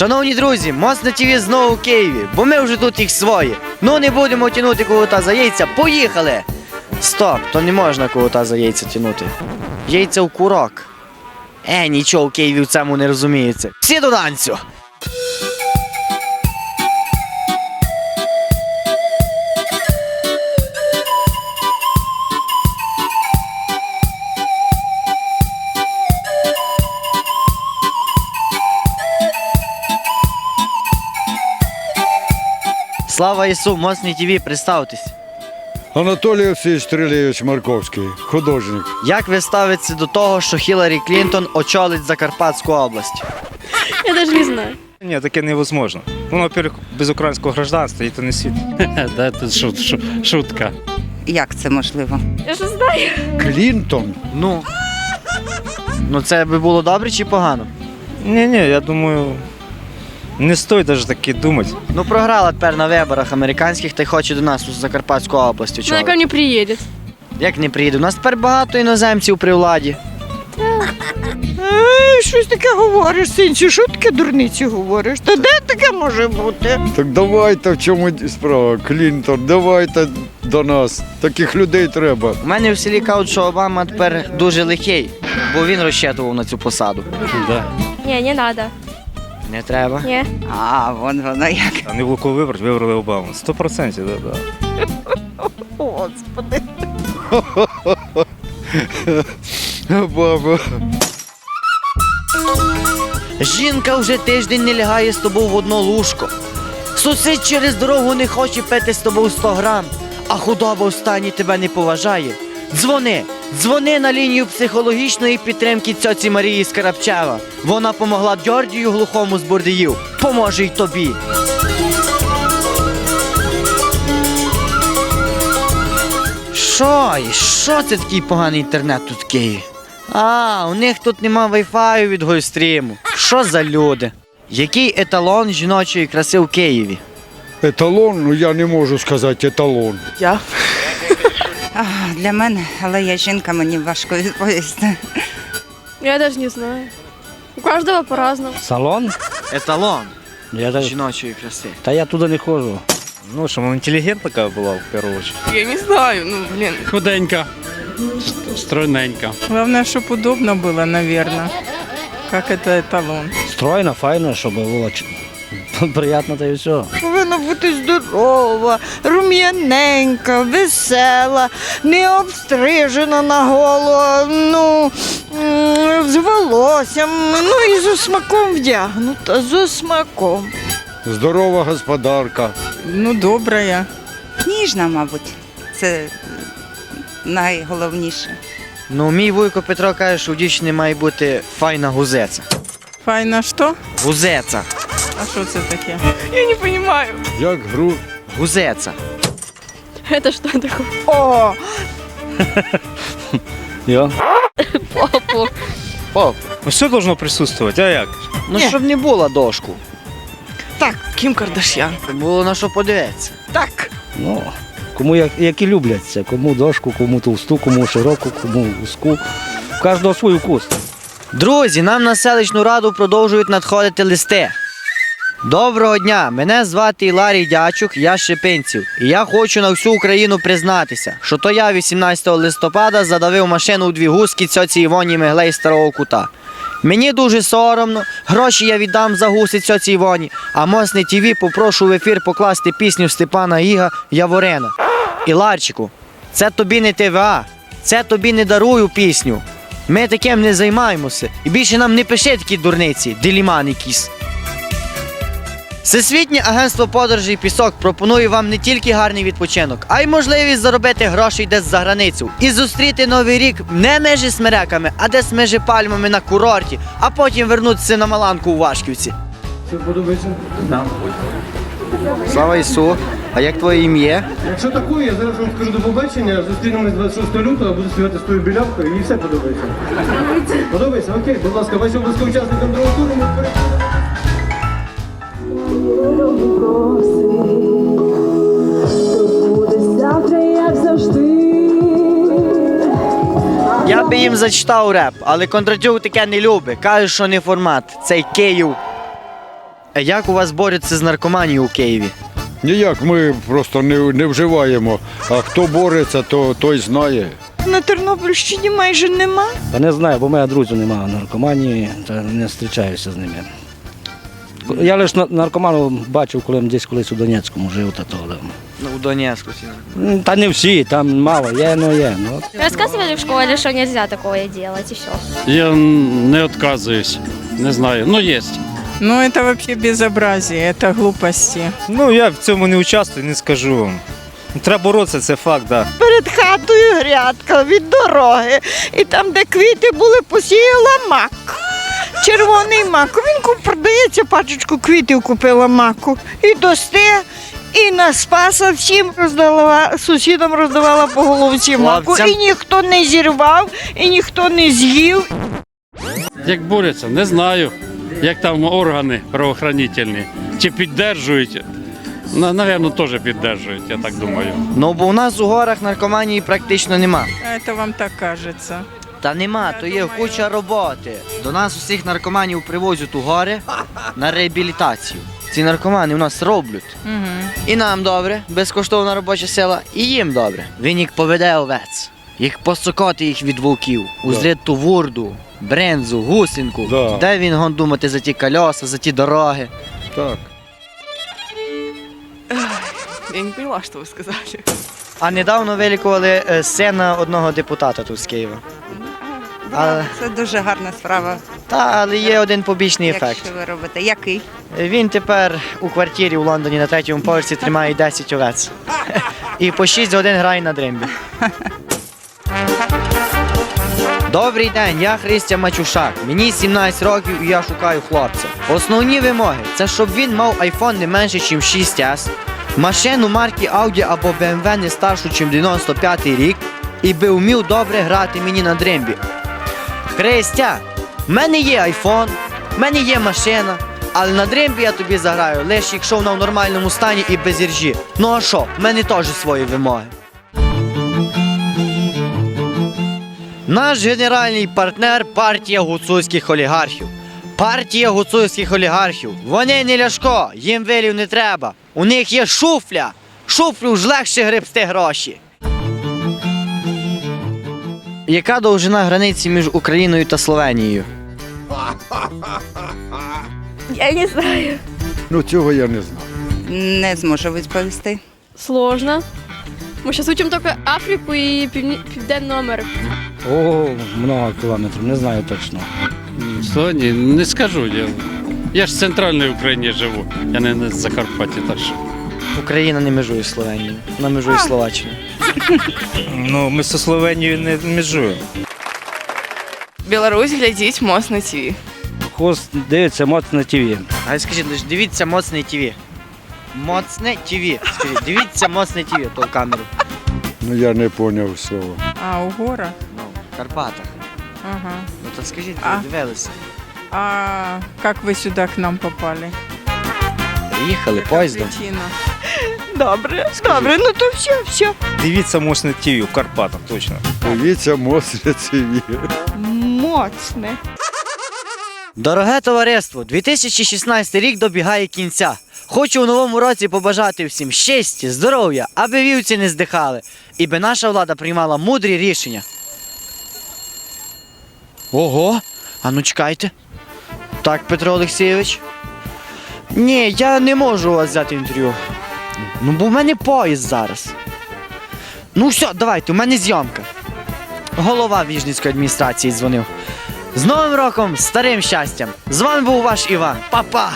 Шановні друзі, мост ТВ знову в Києві, бо ми вже тут їх свої. Ну не будемо тянути кого-то за яйця. Поїхали! Стоп, то не можна кого-то за яйця тянути. Яйця в курок. Е, нічого в Києві в цьому не розуміється. Всі до танцю! Слава Ісу, Мосний ТВ, представтесь. Анатолій Олексійович Стрілєвич Марковський, художник. Як ви ставитеся до того, що Хіларі Клінтон очолить Закарпатську область? Я даже не знаю. Ні, таке невозможно. Ну, во-первых, без українського гражданства і то не світ. Да, це шут, шу- шутка. Як це можливо? Я ж знаю. Клінтон. Ну. Ну це би було добре чи погано? Ні, ні, я думаю, не стоїть навіть таке думати. Ну програла тепер на виборах американських та й хоче до нас у Закарпатську область Она ко очолити. мне приедет. Як не приїде? У нас тепер багато іноземців при владі. Ей, щось таке говориш, синці, що таке дурниці говориш? Та де таке може бути? Так давайте в чому справа. Клінтон, давайте до нас. Таких людей треба. У мене в селі кажуть, що Обама тепер дуже лихий, бо він розчитував на цю посаду. Да. Не, не надо. Не треба. Не. А, вон воно як. А не було кого вибрати, вибрали Обаму. Сто процентів, да, да. Господи. Баба. Жінка вже тиждень не лягає з тобою в одно лужко. Сусід через дорогу не хоче пити з тобою 100 грам, а худоба в стані тебе не поважає. Дзвони, дзвони на лінію психологічної підтримки цьоці Марії Скарабчева. Вона помогла Дьордію глухому з Бордіїв. Поможе й тобі. Що? І Що це такий поганий інтернет тут в Києві? А, у них тут нема вайфаю від гольстріму. Що за люди? Який еталон жіночої краси в Києві? Еталон, ну я не можу сказати еталон. Я. А, для мене, але я жінка, мені важко відповісти. Я даже не знаю. У каждого по-разному. Салон? Еталон Я так... жіночої краси. Та я туди не ходжу. Ну, щоб вона інтелігентна була в першу чергу. Я не знаю, ну, блін. Худенька, ст- стройненька. Главное, щоб удобно було, наверное. Как это еталон. Стройна, файна, щоб було ч- приємно та і все. Повинна бути здорова, рум'яненька, весела, не обстрижена на голову, ну, з волоссям, ну і з смаком вдягнута, з смаком. Здорова господарка. Ну, добра я. Ніжна, мабуть. Це найголовніше. Ну, мій вуйко Петро каже, що у дівчини має бути файна гузеця. Файна що? Гузеця. А що це таке? Я не розумію. Як гру. Гузеця. Это что такое? О, Я? Попу. Ну, все должно присутствувати, а як? ну Ні. щоб не було дошку. так, Кім Кардашян. Було на що подивитися. Так. Ну, кому як, які люблять це. Кому дошку, кому товсту, кому широку, кому вузьку. У кожного свій вкус. Друзі, нам на селищну раду продовжують надходити листи. Доброго дня! Мене звати Іларій Дячук, я з Шипинців. І я хочу на всю Україну признатися, що то я 18 листопада задавив машину у дві гуски цьоці Івоні Меглей старого кута. Мені дуже соромно, гроші я віддам за гуси цьоці Івоні, а Мосне ТВ попрошу в ефір покласти пісню Степана Іга Яворена. Іларчику, це тобі не ТВА, це тобі не дарую пісню. Ми таким не займаємося. І більше нам не пиши такі дурниці, деліман якісь. Всесвітнє агентство подорожей пісок пропонує вам не тільки гарний відпочинок, а й можливість заробити грошей десь за границю і зустріти новий рік не межі смереками, а десь межі пальмами на курорті, а потім вернутися на Маланку у Вашківці. Це подобається? Слава Ісу! А як твоє ім'я? Якщо такое, я зараз вам скажу до побачення, зустрінемось 26 лютого, буду стояти з тою білявкою і все подобається. Подобається? Окей, будь ласка, ваші обласки учасникам другого туру. ми переходимо. Я би їм зачитав реп, але Кондратюк таке не любить. Каже, що не формат. Цей Київ. Е, Як у вас борються з наркоманією у Києві? Ніяк ми просто не, не вживаємо. А хто бореться, то той знає. На Тернопільщині майже нема. Та не знаю, бо в мене друзів немає наркоманії, та не зустрічаюся з ними. Я лише на- наркоману бачив, коли десь колись у Донецькому жив та то. да. Ну, у Донецьку. ці. М, Та не всі, там мало, є, ну є. Ну, Рассказывали в школе, что нельзя такое делать и все. Я не відказуюсь. Не знаю. Ну, є. Ну, это вообще безобразие, это глупости. Ну, я в цьому не участвую, не скажу вам. Треба боротися, це факт, так. Да. Перед хатою грядка від дороги. І там, де квіти були, посіяла мак. Червоний мак. Він продається, пачечку квітів купила маку. І досте. І на спаса всім роздала, сусідам роздавала по головці маку. І ніхто не зірвав, і ніхто не з'їв. Як борються, не знаю. Як там органи правоохранительні. Чи піддержують? На- Навірно, теж піддержують, я так думаю. Ну, бо у нас у горах наркоманії практично нема. Це вам так кажеться. Та нема, то є куча роботи. До нас усіх наркоманів привозять у гори на реабілітацію. Ці наркомани у нас роблять. І нам добре, безкоштовна робоча сила, і їм добре. Він їх поведе овець, їх посокоти їх від вовків, узрить ту вурду, брензу, гусинку. Да. Де він гон думати за ті кольоса, за ті дороги. Так. Я не поняла, що ви сказали. А недавно вилікували е, сина одного депутата тут з Києва. Але, Це дуже гарна справа, та, але є один побічний ефект. якщо ви робите. Який? Він тепер у квартирі у Лондоні на третьому поверсі тримає 10 овець. І по 6 годин грає на дримбі. Добрий день, я Христя Мачушак. Мені 17 років і я шукаю хлопця. Основні вимоги це щоб він мав iPhone не менше, ніж 6S, машину марки Audi або BMW не старшу, ніж 95 рік, і би вмів добре грати мені на дримбі. Христя, в мене є айфон, в мене є машина, але на дримбі я тобі заграю, лише якщо вона в нормальному стані і без іржі. Ну а що, в мене теж свої вимоги. Наш генеральний партнер партія гуцульських олігархів. Партія гуцульських олігархів. Вони не ляшко, їм вилів не треба. У них є шуфля. Шуфлю ж легше гребсти гроші. Яка довжина границі між Україною та Словенією? Я не знаю. Ну цього я не знаю. Не зможу відповісти. Сложно. Мы сейчас учим только Африку и Півні- Південну Америку. о, много кілометрів, не знаю точно. Словені, не скажу. Я, я ж в центральній Україні живу. Я не, не з Закарпаття, так що. Україна не межує з Словенією, вона межує з Словаччиною. Ну, ми зі Словенією не межуємо. Білорусь глядіть мост на ТВ. Хост дивиться моцно ТВ. А скажіть лише, дивіться моцне ТВ. Моцне ТВ. Скажіть, дивіться моцне ТВ, то камеру. Ну я не зрозумів слова. А, у горах? Ну, в Карпатах. Ага. Ну то скажіть, А. ви дивилися. А как вы сюда к нам попали? Приїхали поїздом. Причина. Добре, добре, ну то все, все. Дивіться мощне ТВ в Карпатах, точно. Дивіться, мосля циві. Моцне. Дороге товариство, 2016 рік добігає кінця. Хочу у новому році побажати всім щастя, здоров'я, аби вівці не здихали, і би наша влада приймала мудрі рішення. Ого, а ну чекайте. Так, Петро Олексійович. Ні, я не можу у вас взяти інтерв'ю. Ну, бо в мене поїзд зараз. Ну все, давайте, у мене зйомка. Голова Віжницької адміністрації дзвонив. З Новим роком, старим щастям! З вами був ваш Іван. Па-па!